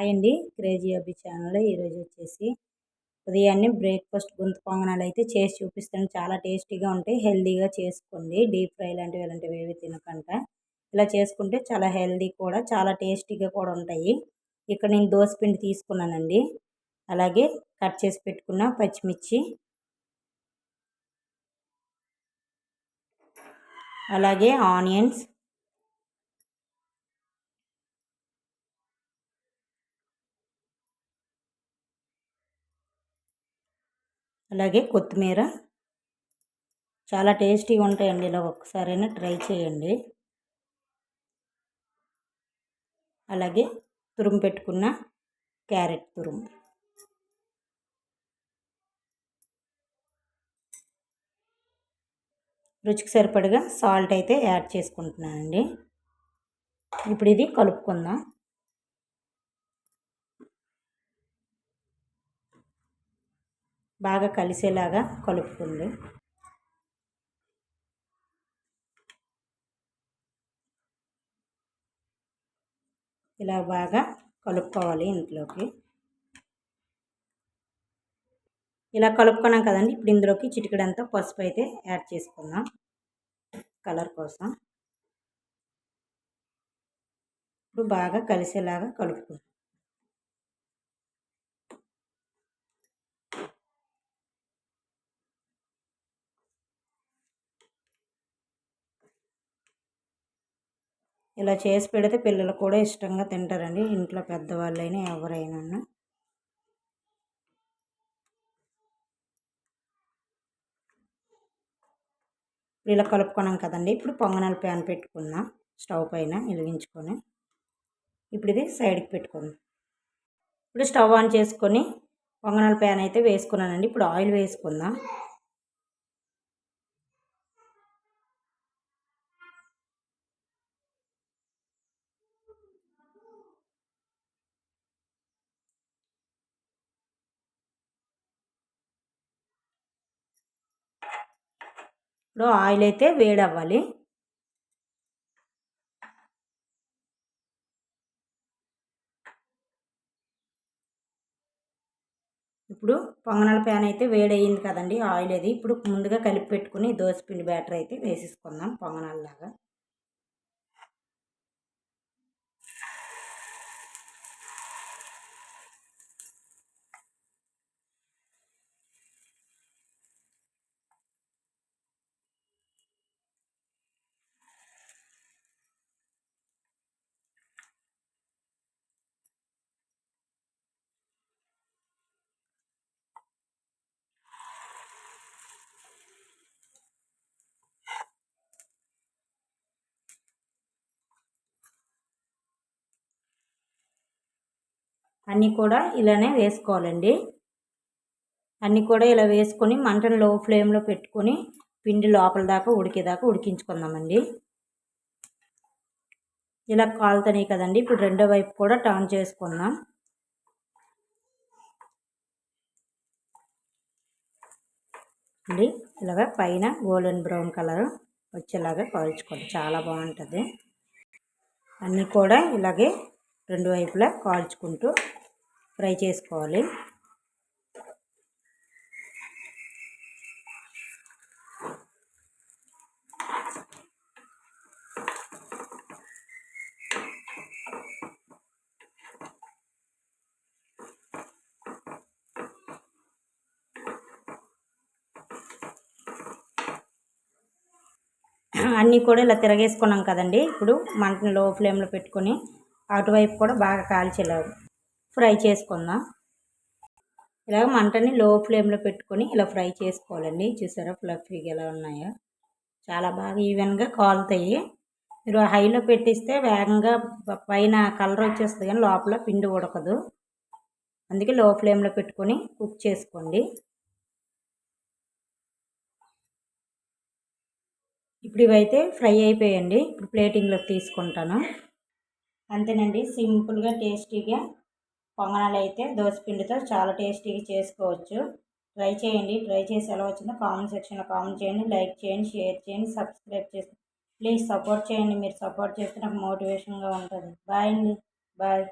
Hi అండి. Crazy అబ్బి channel ఈరోజు వచ్చేసి ఉదయాన్నే బ్రేక్ఫాస్ట్ గుంత పొంగనాలు అయితే చేసి చూపిస్తాను. చాలా టేస్టీగా ఉంటాయి. హెల్దీగా చేసుకోండి. డీప్ ఫ్రై లాంటివి ఇలాంటివి ఏవి తినకుండా ఇలా చేసుకుంటే చాలా హెల్దీ కూడా చాలా టేస్టీగా కూడా ఉంటాయి. ఇక్కడ నేను పిండి తీసుకున్నానండి. అలాగే కట్ చేసి పెట్టుకున్న పచ్చిమిర్చి. అలాగే ఆనియన్స్. అలాగే కొత్తిమీర. చాలా టేస్టీగా ఉంటాయండి ఇలా ఒక్కసారైనా ట్రై చేయండి. అలాగే తురుము పెట్టుకున్న క్యారెట్ తురుము. రుచికి సరిపడగా సాల్ట్ అయితే యాడ్ చేసుకుంటున్నానండి. ఇప్పుడు ఇది కలుపుకుందాం. బాగా కలిసేలాగా కలుపుతుంది. ఇలా బాగా కలుపుకోవాలి ఇంట్లోకి. ఇలా కలుపుకున్నాం కదండి ఇప్పుడు ఇందులోకి చిటికడంతా పసుపు అయితే యాడ్ చేసుకుందాం. కలర్ కోసం. ఇప్పుడు బాగా కలిసేలాగా కలుపుకుందాం. ఇలా చేసి పెడితే పిల్లలు కూడా ఇష్టంగా తింటారండి. ఇంట్లో పెద్దవాళ్ళైనా ఎవరైనా ఇలా కలుపుకున్నాం కదండి. ఇప్పుడు పొంగనాల ప్యాన్ పెట్టుకుందాం. స్టవ్ పైన వెలిగించుకొని. ఇప్పుడు ఇది సైడ్కి పెట్టుకుందాం. ఇప్పుడు స్టవ్ ఆన్ చేసుకొని పొంగనాల ప్యాన్ అయితే వేసుకున్నానండి. ఇప్పుడు ఆయిల్ వేసుకుందాం. ఇప్పుడు ఆయిల్ అయితే వేడవ్వాలి. ఇప్పుడు పొంగనాల ప్యాన్ అయితే వేడయింది కదండి ఆయిల్ అది. ఇప్పుడు ముందుగా కలిపి పెట్టుకుని దోసపిండి బ్యాటర్ అయితే వేసేసుకుందాం పొంగనాలలాగా. అన్నీ కూడా ఇలానే వేసుకోవాలండి. అన్నీ కూడా ఇలా వేసుకొని మంటను లో ఫ్లేమ్లో పెట్టుకొని పిండి లోపల దాకా ఉడికేదాకా ఉడికించుకుందామండి. ఇలా కాలుతున్నాయి కదండి. ఇప్పుడు రెండో వైపు కూడా టర్న్ చేసుకుందాం. అండి ఇలాగ పైన గోల్డెన్ బ్రౌన్ కలర్ వచ్చేలాగా కాల్చుకోండి. చాలా బాగుంటుంది. అన్నీ కూడా ఇలాగే రెండు వైపులా కాల్చుకుంటూ ఫ్రై చేసుకోవాలి. అన్నీ కూడా ఇలా తిరగేసుకున్నాం కదండి. ఇప్పుడు మంటను లో ఫ్లేమ్లో పెట్టుకొని అటువైపు కూడా బాగా కాల్చేలాగా ఫ్రై చేసుకుందాం. ఇలాగ మంటని లో ఫ్లేమ్లో పెట్టుకొని ఇలా ఫ్రై చేసుకోవాలండి. చూసారా ఫ్లఫీగా ఎలా ఉన్నాయో. చాలా బాగా ఈవెన్గా కాలుతాయి. మీరు హైలో పెట్టిస్తే వేగంగా పైన కలర్ వచ్చేస్తుంది కానీ లోపల పిండి ఉడకదు. అందుకే లో ఫ్లేమ్లో పెట్టుకొని కుక్ చేసుకోండి. ఇప్పుడు ఇవైతే ఫ్రై అయిపోయండి. ఇప్పుడు ప్లేటింగ్లోకి తీసుకుంటాను. అంతేనండి. సింపుల్గా టేస్టీగా పొంగనాలు అయితే దోసపిండితో చాలా టేస్టీగా చేసుకోవచ్చు. ట్రై చేయండి. ట్రై చేసి ఎలా వచ్చిందో కామెంట్ సెక్షన్లో కామెంట్ చేయండి. లైక్ చేయండి షేర్ చేయండి సబ్స్క్రైబ్ చేసి ప్లీజ్ సపోర్ట్ చేయండి. మీరు సపోర్ట్ చేస్తే నాకు మోటివేషన్గా ఉంటుంది. బాయ్ అండి. బాయ్.